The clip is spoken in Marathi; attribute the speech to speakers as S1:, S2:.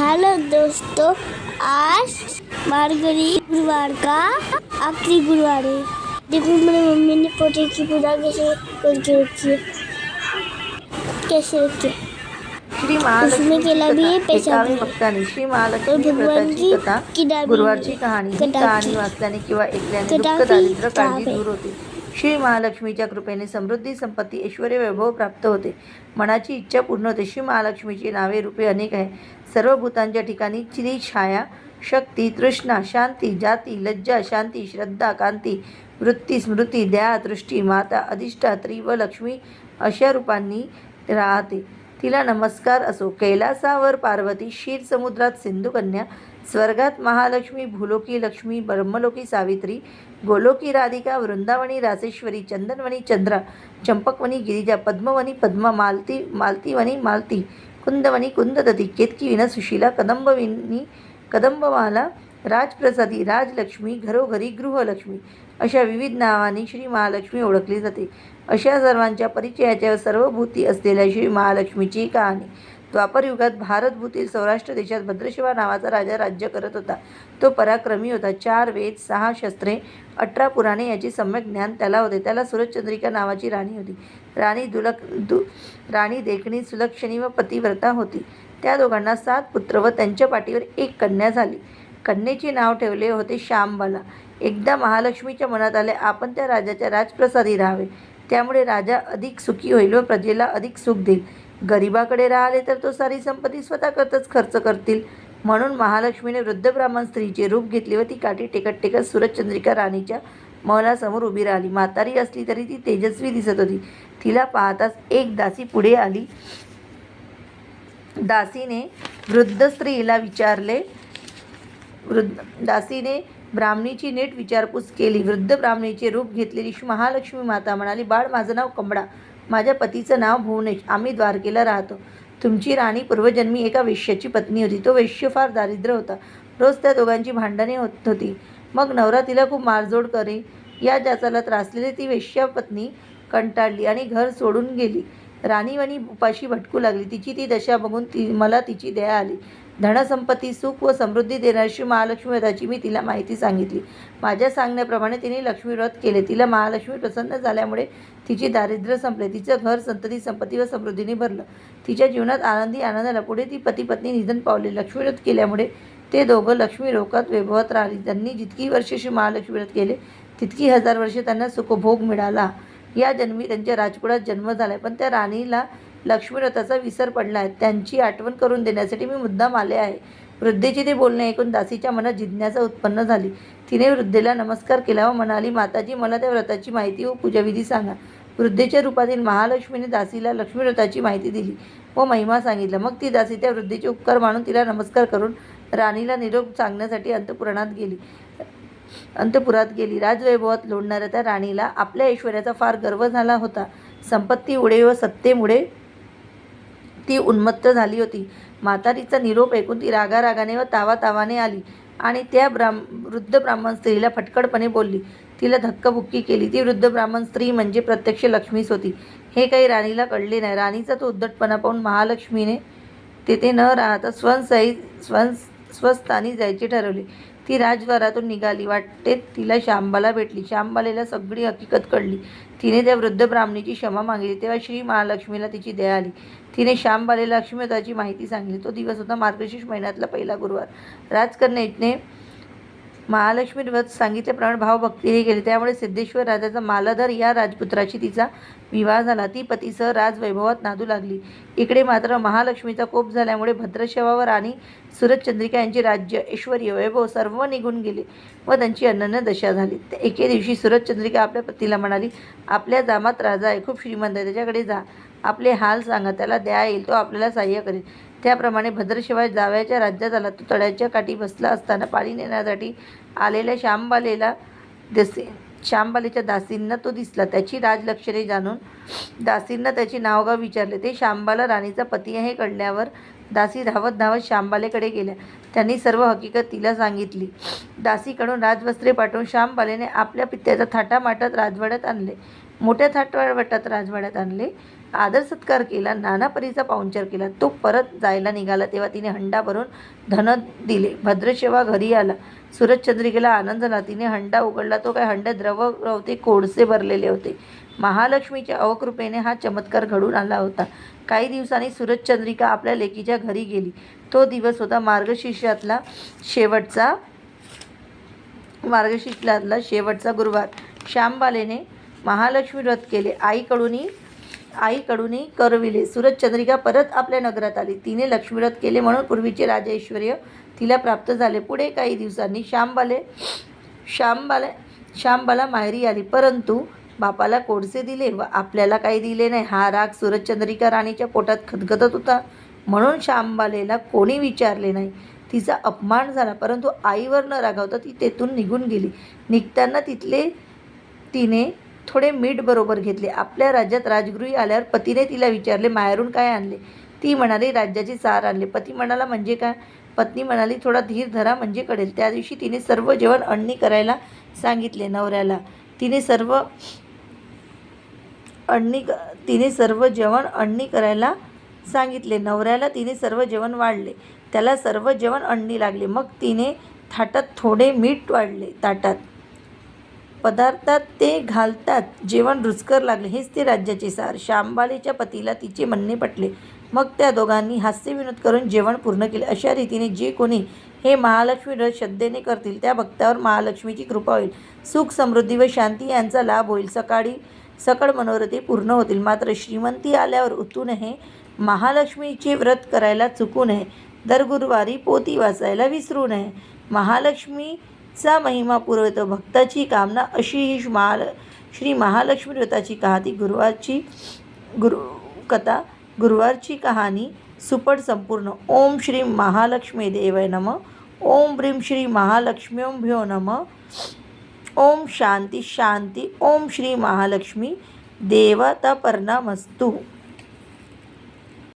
S1: हेलो दोस्तों आज मारगरी गुरुवार का आखिरी गुरुवार है देखो मेरी मम्मी ने पोते की पूजा कैसे करके रखी है कैसे रखी है उसमें केला भी है, पैसा भी है.
S2: श्री महालक्ष्मी
S1: भगवान की
S2: कथा
S1: भी
S2: गुरुवारची
S1: है.
S2: कहाणी ही. कहाणी वाचल्याने किंवा ऐकल्याने दुःख दारिद्र्य काळजी
S1: काव्य.
S2: दूर होते श्री महालक्ष्मीच्या कृपेने समृद्धी संपत्ती ऐश्वर वैभव प्राप्त होते. मनाची इच्छा पूर्ण होते. श्री महालक्ष्मीची नावे रूपे अनेक आहे सर्व भूतांच्या ठिकाणी चिरी छाया शक्ती तृष्णा शांती जाती लज्जा शांती श्रद्धा कांती वृत्ती स्मृती दया दृष्टी माता अधिष्ठात्री व लक्ष्मी अशा रूपांनी राहते. तिला नमस्कार असो. कैलासावर पार्वती क्षीर समुद्रात सिंधुकन्या स्वर्गात महालक्ष्मी भूलोकी लक्ष्मी ब्रह्मलोकी सावित्री गोलोकी राधिका वृंदावनी राजेश्वरी चंदनवनी चंद्रा चंपकवनी गिरिजा पद्मवनी पद्मा मालती मालतीवनी मालती कुंदवनी कुंददती केतकी विना सुशीला कदंबविनी कदंबमाला राजप्रसादी राजलक्ष्मी घरोघरी गृहलक्ष्मी अशा विविध नावांनी श्री महालक्ष्मी ओळखली जाते. अशा सर्वांच्या परिचयाच्या सर्वभूती असलेल्या श्री महालक्ष्मीची कहाणी द्वापरयुगात भारतभूतील सौराष्ट्र देशात भद्रशिवा नावाचा राजा राज्य करत होता. तो पराक्रमी होता. चार वेद सहा शस्त्रे अठरा पुराणे याची सम्यक ज्ञान त्याला होते. त्याला सूरजचंद्रिका नावाची राणी होती. राणी दुलक दु राणी देखणी सुलक्षणी व पतिव्रता होती. त्या दोघांना सात पुत्र व त्यांच्या पाठीवर एक कन्या झाली. कन्येचे नाव ठेवले होते श्यामबाला. एकदा महालक्ष्मीच्या मनात आले आपण त्या राजाच्या राजप्रसादी राहावे. त्यामुळे राजा अधिक सुखी होईल व प्रजेला अधिक सुख देईल. गरिबाकडे राहिले तर तो सारी संपत्ती स्वतःकरतच खर्च करतील. म्हणून महालक्ष्मीने वृद्ध ब्राह्मण स्त्रीचे रूप घेतले व ती काठी टेकत टेकत सूरजचंद्रिका राणीच्या महलासमोर उभी राहिली. म्हातारी असली तरी ती तेजस्वी दिसत होती. तिला पाहताच एक दासी पुढे आली. दासीने वृद्ध स्त्रीला विचारले. वृद्ध दासीने ब्राह्मणीची नीट विचारपूस केली. वृद्ध ब्राह्मणीचे रूप घेतलेली श्री महालक्ष्मी माता म्हणाली बाळ माझं नाव कमळा. माझ्या पतीचं नाव भुवनेश. आम्ही द्वारकेला राहतो. तुमची राणी पूर्वजन्मी एका वेश्याची पत्नी होती. तो वेश्य फार दारिद्र्य होता. रोज त्या दोघांची भांडणे होत होती. मग नवरा तिला खूप मारजोड करे. या जाचाला त्रासलेली ती वेश्या पत्नी कंटाळली आणि घर सोडून गेली. राणीवणी उपाशी भटकू लागली. तिची ती दशा बघून ती मला तिची दया आली. धनसंपत्ती सुख व समृद्धी देणारी श्री महालक्ष्मी व्रताची मी तिला माहिती सांगितली. माझ्या सांगण्याप्रमाणे तिने लक्ष्मी व्रत केले. तिला महालक्ष्मी प्रसन्न झाल्यामुळे तिची दारिद्र्य संपले. तिचं घर संतती संपत्ती व समृद्धीने भरलं. तिच्या जीवनात आनंदी आनंदाला पुढे ती पती पत्नी निधन पावले. लक्ष्मी व्रत केल्यामुळे ते दोघं लक्ष्मी रोखात वैभवत राहिली. त्यांनी जितकी वर्षे श्री महालक्ष्मी व्रत केले तितकी हजार वर्षे त्यांना सुखभोग मिळाला. या जन्मी त्यांच्या राजकुळात जन्म झाला. पण त्या राणीला लक्ष्मीव्रताचा विसर पडला आहे त्यांची आठवण करून देण्यासाठी मी मुद्दाम आले आहे. वृद्धेचे ते बोलणे ऐकून दासीच्या मनात जिज्ञासा उत्पन्न झाली. तिने वृद्धेला नमस्कार केला व म्हणाली माताजी मला त्या व्रताची माहिती व पूजाविधी सांगा. वृद्धेच्या रूपातील महालक्ष्मीने दासीला लक्ष्मीव्रताची माहिती दिली व महिमा सांगितला. मग ती दासी त्या वृद्धेचे उपकार मानून तिला नमस्कार करून राणीला निरोप सांगण्यासाठी अंतपुराणात गेली. अंतपुरात गेली. राजवैभवात लोडणाऱ्या त्या राणीला आपल्या ऐश्वर्याचा फार गर्व झाला होता. संपत्तीमुळे व सत्तेमुळे ती उन्मत्त झाली होती. म्हातारीचा निरोप ऐकून ती रागारागाने व तावातावाने आली आणि त्या ब्राह्म वृद्ध ब्राह्मण स्त्रीला फटकडपणे बोलली. तिला धक्काबुक्की केली. ती वृद्ध ब्राह्मण स्त्री म्हणजे प्रत्यक्ष लक्ष्मीच होती. हे काही राणीला कळले नाही. राणीचा तो उद्धटपणा पाहून महालक्ष्मीने तेथे न राहता स्वनसाई स्वं स्वस्थानी जायचे ठरवले. ती राजद्वारातून निघाली. वाटेत तिला श्यामबाला भेटली. श्यामबालेला सगळी हकीकत कळली. तिने त्या वृद्ध ब्राह्मणीची क्षमा मागितली. तेव्हा श्री महालक्ष्मीला तिची दया आली. तिने श्यामबालेला लक्ष्मीव्रताची माहिती सांगितली. तो दिवस होता मार्गशीर्ष महिन्यातला पहिला गुरुवार. राजकन्याने महालक्ष्मी व्रत सांगितल्याप्रमाणे भावभक्तीने केले. त्यामुळे सिद्धेश्वर राजाचा मालाधर या राजपुत्राशी तिचा विवाह झाला. ती पतीसह राजवैभवात नादू लागली. इकडे मात्र महालक्ष्मीचा कोप झाल्यामुळे भद्रशवावर आणि सूरजचंद्रिका यांचे राज्य ऐश्वर वैभव सर्व निघून गेले व त्यांची अनन्य दशा झाली. एके दिवशी सूरजचंद्रिका आपल्या पतीला म्हणाली आपल्या जामात राजा आहे खूप श्रीमंत आहे त्याच्याकडे जा. आपले हाल सांगा त्याला द्या येईल तो आपल्याला सहाय्य करेल. त्याप्रमाणे भद्रशिवाय जावयाच्या राज्यात आला. तो तळ्याच्या काठी बसला असताना पाणी नेण्यासाठी आलेल्या श्यामबालेला दिसे श्यामबालेच्या दासींना तो दिसला. त्याची राजलक्षणे जाणून दासींना त्याचे नावगाव विचारले. ते श्यामबाला राणीचा पती आहे कळल्यावर दासी धावत धावत श्यामबालेकडे गेल्या. त्यांनी सर्व हकीकत तिला सांगितली. दासीकडून राजवस्त्रे पाठवून श्यामबालेने आपल्या पित्याचा थाटामाटात राजवाड्यात आणले. मोठ्या थाटवाटात राजवाड्यात आणले. आदर सत्कार केला नाना परीचा पाहुणचार केला तो परत जायला निघाला तेव्हा तिने हंडा भरून धन दिले. भद्रशेवा घरी आला. सूरजचंद्रिकेला आनंद झाला. तिने हंडा उघडला. तो काय हंडे द्रव होते कोळसे भरलेले होते. महालक्ष्मीच्या अवकृपेने हा चमत्कार घडून आला होता. काही दिवसांनी सूरजचंद्रिका आपल्या लेकीच्या घरी गेली. तो दिवस होता मार्गशीर्षातला शेवटचा मार्गशीर्षातला शेवटचा गुरुवार. श्यामबालेने महालक्ष्मी व्रत केले. आईकडूनही आईकडूनही करविले. सूरजचंद्रिका परत आपल्या नगरात आली. तिने लक्ष्मीव्रत केले म्हणून पूर्वीचे राजैश्वर्य तिला प्राप्त झाले. पुढे काही दिवसांनी श्यामबाले श्यामबाले श्यामबाला माहेरी आली. परंतु बापाला कोडसे दिले व आपल्याला काही दिले नाही. हा राग सूरजचंद्रिका राणीच्या पोटात खदखदत होता. म्हणून श्यामबालेला कोणी विचारले नाही. तिचा अपमान झाला. परंतु आईवर न रागावता ती तेथून निघून गेली. निघताना तिथले तिने थोडे मीठ बरोबर घेतले. आपल्या राज्यात राजगृही आल्यावर पतीने तिला विचारले माहेरून काय आणले? ती म्हणाली राज्याची सार आणले. पती म्हणाला म्हणजे काय? पत्नी म्हणाली थोडा धीर धरा म्हणजे कळेल. त्या दिवशी तिने सर्व जेवण अण्णी करायला सांगितले नवऱ्याला. तिने सर्व अण्णी क तिने सर्व जेवण अण्णी करायला सांगितले. नवऱ्याला तिने सर्व जेवण वाढले. त्याला सर्व जेवण अण्णी लागले. मग तिने थाटात थोडे मीठ वाढले ताटात. पदार्थात ते घालतात. जेवण रुचकर लागले. हेच ते राज्याचे सार. श्यामबालेच्या पतीला तिचे म्हणणे पटले. मग त्या दोघांनी हास्यविनोद करून जेवण पूर्ण केले. अशा रीतीने जे कोणी हे महालक्ष्मी व्रत श्रद्धेने करतील त्या भक्तावर महालक्ष्मीची कृपा होईल. सुख समृद्धी व शांती यांचा लाभ होईल. सकाळी सकळ मनोरथे पूर्ण होतील. मात्र श्रीमंती आल्यावर उतू नये महालक्ष्मीचे व्रत करायला चुकू नये. दर गुरुवारी पोती वाचायला विसरू नये. महालक्ष्मी चा महिमा पुरवतो. भक्ताची कामना अशी ही महाल श्री महालक्ष्मी व्रताची कहाती गुरुवारची गुरु कथा गुरुवारची कहाणी सुपट संपूर्ण. ओम श्री महालक्ष्मी देवय नम. ओम ब्रीम श्री महालक्ष्म्योभ्यो नम. ओम शांती शांती. ओम श्री महालक्ष्मी देवतापर्णामस्तु